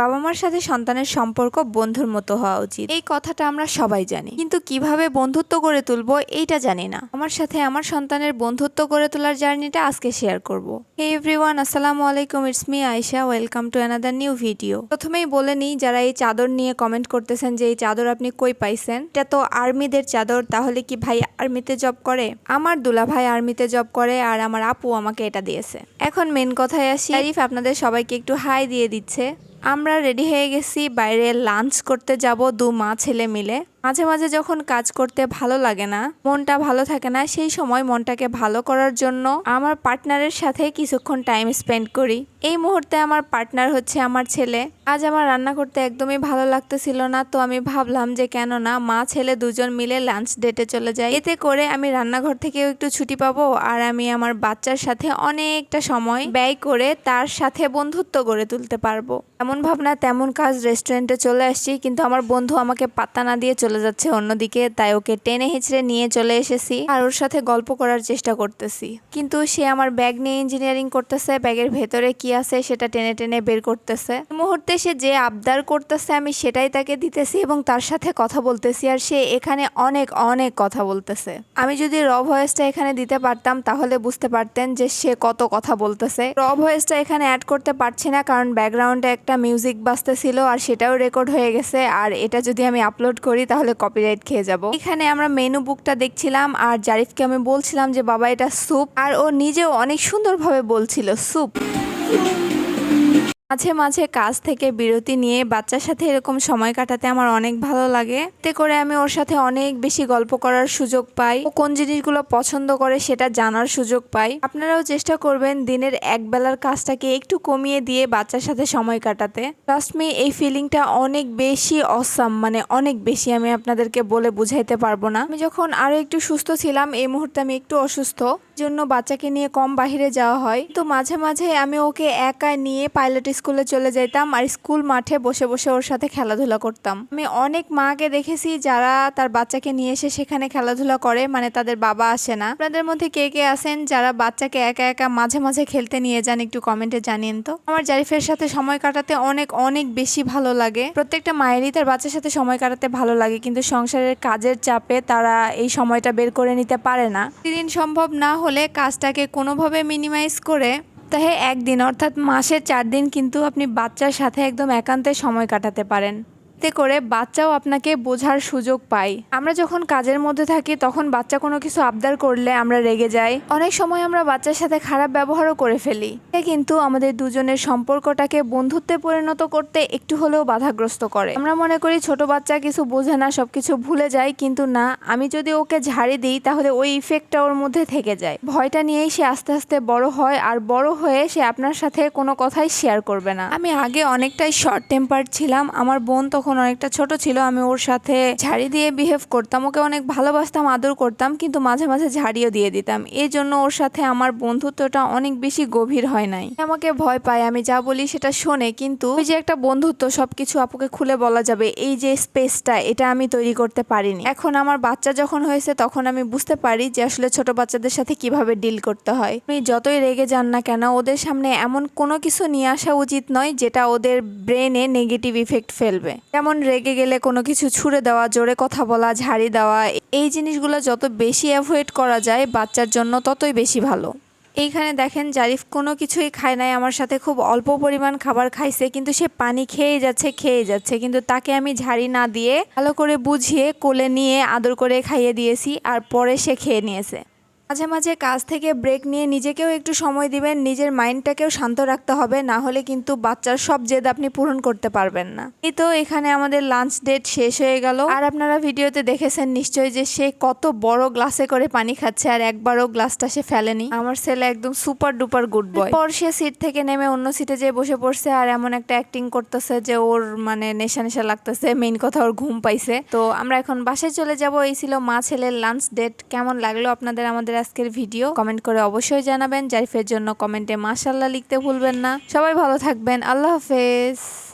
বাবা মার সাথে সন্তানের সম্পর্ক বন্ধুর মতো হওয়া উচিত। এই কথাটা আমরা সবাই জানি। কিন্তু কীভাবে বন্ধুত্ব গড়ে তুলবো এইটা জানি না। আমার সাথে আমার সন্তানের বন্ধুত্ব গড়ে তোলার জার্নিটা আজকে শেয়ার করব। হে এভরিওয়ান, আসসালামু আলাইকুম, it's me Ayesha. Welcome to another new video. প্রথমেই বলে নিই, যারা এই চাদর নিয়ে কমেন্ট করতেছেন যে, এই চাদর আপনি কই পাইছেন? এটা তো আর্মিদের চাদর, তাহলে কি ভাই আর্মিতে জব করে? আমার দুলা ভাই আর্মিতে জব করে আর আমার আপু আমাকে এটা দিয়েছে। এখন মেন কথায় আসি। আরিফ আপনাদের সবাইকে একটু হাই দিয়ে দিচ্ছে। আমরা রেডি হয়ে গেছি বাইরে লাঞ্চ করতে যাব দু মা ছেলে মিলে। মাঝে মাঝে যখন কাজ করতে ভালো লাগে না, মনটা ভালো থাকে না, সেই সময় মনটাকে ভালো করার জন্য আমার পার্টনারের সাথে কিছুক্ষণ টাইম স্পেন্ড করি। এই মুহূর্তে আমার পার্টনার হচ্ছে আমার ছেলে। আজ আমার রান্না করতে একদমই ভালো লাগতেছিল না, তো আমি ভাবলাম যে কেন না, মা, ছেলে দুজন মিলে লাঞ্চ ডেটে চলে যায় এতে করে আমি রান্নাঘর থেকেও একটু ছুটি পাবো আর আমি আমার বাচ্চার সাথে অনেকটা সময় ব্যয় করে তার সাথে বন্ধুত্ব গড়ে তুলতে পারব। এমন ভাবনা, তেমন কাজ রেস্টুরেন্টে চলে আসছি, কিন্তু আমার বন্ধু আমাকে পাত্তা না দিয়ে চলে যাচ্ছে অন্যদিকে, তাই ওকে টেনে হিচড়ে নিয়ে চলে এসেছি আর ওর সাথে গল্প করার চেষ্টা করতেছি। কিন্তু সে আমার ব্যাগ নিয়ে ইঞ্জিনিয়ারিং করতেছে, ব্যাগের ভেতরে কি আছে সেটা টেনে টেনে বের করতেছে। মুহূর্তে সে যে আবদার করতেছে আমি সেটাই তাকে দিতেছি এবং তার সাথে কথা বলতেছি আর সে এখানে অনেক অনেক কথা বলতেছে। আমি যদি র ভয়েসটা এখানে দিতে পারতাম তাহলে বুঝতে পারতেন যে সে কত কথা বলতেছে। র ভয়েসটা এখানে অ্যাড করতে পারছি না কারণ ব্যাকগ্রাউন্ডে একটা মিউজিক বাজতেছিল আর সেটাও রেকর্ড হয়ে গেছে। আর এটা যদি আমি আপলোড করি তাহলে কপিরাইট খেয়ে যাব। এখানে আমরা মেনু বুকটা দেখছিলাম আর জারিফকে আমি বলছিলাম যে, বাবা, এটা স্যুপ আর ও নিজেও অনেক সুন্দরভাবে বলছিল স্যুপ মাঝে মাঝে কাজ থেকে বিরতি নিয়ে বাচ্চার সাথে এরকম সময় কাটাতে আমার অনেক ভালো লাগে। এতে করে আমি ওর সাথে অনেক বেশি গল্প করার সুযোগ পাই। ও কোন জিনিসগুলো পছন্দ করে সেটা জানার সুযোগ পাই। আপনারাও চেষ্টা করবেন দিনের এক বেলার কাজটাকে একটু কমিয়ে দিয়ে বাচ্চার সাথে সময় কাটাতে। ট্রাস্ট এই ফিলিংটা অনেক বেশি অসাম মানে অনেক বেশি আমি আপনাদেরকে বলে বুঝাইতে পারব না। আমি যখন আরও একটু সুস্থ ছিলাম, এই মুহূর্তে আমি একটু অসুস্থ। জন্য বাচ্চাকে নিয়ে কম বাহিরে যাওয়া হয়। তো মাঝে মাঝে আমি ওকে একা নিয়ে পাইলট স্কুলে চলে যেতাম আর স্কুল মাঠে বসে বসে ওর সাথে খেলাধুলা করতাম। আমি অনেক মাকে দেখেছি যারা তার বাচ্চাকে নিয়ে এসে সেখানে খেলাধুলা করে মানে তাদের বাবা আসে না। আপনাদের মধ্যে কে কে আছেন যারা বাচ্চাকে একা একা মাঝে মাঝে খেলতে নিয়ে যান একটু কমেন্টে জানিয়েন তো। আমার জারিফের সাথে সময় কাটাতে অনেক অনেক বেশি ভালো লাগে। প্রত্যেকটা মায়েরই তার বাচ্চার সাথে সময় কাটাতে ভালো লাগে, কিন্তু সংসারের কাজের চাপে তারা এই সময়টা বের করে নিতে পারে না। প্রতিদিন সম্ভব না হলে কাজটাকে কোনোভাবে মিনিমাইজ করে সপ্তাহে একদিন, অর্থাৎ মাসে চার দিন কিন্তু আপনি বাচ্চার সাথে একদম একান্তে সময় কাটাতে পারেন। এতে করে বাচ্চাও আপনাকে বোঝার সুযোগ পায়। আমরা যখন কাজের মধ্যে থাকি, তখন বাচ্চা কোনো কিছু আবদার করলে আমরা রেগে যাই। অনেক সময় আমরা বাচ্চার সাথে খারাপ ব্যবহারও করে ফেলি। কিন্তু আমাদের দুজনের সম্পর্কটাকে বন্ধুত্বে পরিণত করতে একটু হলেও বাধাগ্রস্ত করে। আমরা মনে করি ছোট বাচ্চা কিছু বোঝে না, সবকিছু ভুলে যায়, কিন্তু না, আমি যদি ওকে ঝাড়ি দিই, তাহলে ওই ইফেক্টটা ওর মধ্যে থেকে যায়। ভয়টা নিয়েই সে আস্তে আস্তে বড় হয়, আর বড় হয়ে সে আপনার সাথে কোনো কথাই শেয়ার করবে না। আমি আগে অনেকটাই শর্ট টেম্পার ছিলাম, আমার বোন তখন অনেকটা ছোট ছিল, আমি ওর সাথে ঝাড়ি দিয়ে বিহেভ করতাম, ওকে অনেক ভালোবাসতাম, আদর করতাম, কিন্তু মাঝে মাঝে ঝাড়িও দিয়ে দিতাম। এই জন্য ওর সাথে আমার বন্ধুত্বটা অনেক বেশি গভীর হয় নাই। আমাকে ভয় পায়, আমি যা বলি সেটা শোনে, কিন্তু ওই যে একটা বন্ধুত্ব, সবকিছু আপুকে খুলে বলা যাবে, এই যে স্পেসটা এটা আমি তৈরি করতে পারিনি। এখন আমার বাচ্চা যখন হয়েছে, তখন আমি বুঝতে পারি যে আসলে ছোট বাচ্চাদের সাথে কীভাবে ডিল করতে হয়। আপনি যতই রেগে যান না কেন, ওদের সামনে এমন কোনো কিছু নিয়ে আসা উচিত নয়, যেটা ওদের ব্রেনে নেগেটিভ ইফেক্ট ফেলবে। যেমন রেগে গেলে কোনো কিছু ছুড়ে দেওয়া, জোরে কথা বলা, ঝাড়ি দেওয়া, এই জিনিসগুলো যত বেশি অ্যাভয়েড করা যায় বাচ্চার জন্য ততই বেশি ভালো। এইখানে দেখেন জারিফ কোনো কিছুই খায় নাই, আমার সাথে খুব অল্প পরিমাণ খাবার খাইছে, কিন্তু সে পানি খেয়ে যাচ্ছে খেয়ে যাচ্ছে। কিন্তু তাকে আমি ঝাড়ি না দিয়ে ভালো করে বুঝিয়ে কোলে নিয়ে আদর করে খাইয়ে দিয়েছি, আর পরে সে খেয়ে নিয়েছে। মাঝে মাঝে কাজ থেকে ব্রেক নিয়ে নিজেকেও একটু সময় দিবেন, নিজের মাইন্ডটাকেও শান্ত রাখতে হবে, না হলে কিন্তু বাচ্চার সব জেদ আপনি পূরণ করতে পারবেন না। এই তো এখানে আমাদের লাঞ্চ ডেট শেষ হয়ে গেল। আর আপনারা ভিডিওতে দেখেছেন নিশ্চয়ই যে সে কত বড় গ্লাসে করে পানি খাচ্ছে আর একবারও গ্লাসটা সে ফেলেনি। আমার ছেলে একদম সুপার ডুপার গুড বয় পর সে সিট থেকে নেমে অন্য সিটে যেয়ে বসে পড়ছে আর এমন একটা অ্যাক্টিং করতেছে যে ওর মানে নেশা নেশা লাগতেছে মেইন কথা ওর ঘুম পাইছে। তো আমরা এখন বাসায় চলে যাব, এই ছিল মা ছেলের লাঞ্চ ডেট কেমন লাগল আপনাদের আমাদের আজকের ভিডিও। কমেন্ট করে অবশ্যই জানাবেন। জারিফের জন্য কমেন্টে মাসাল্লাহ লিখতে ভুলবেন না। সবাই ভালো থাকবেন। আল্লাহ হাফেজ।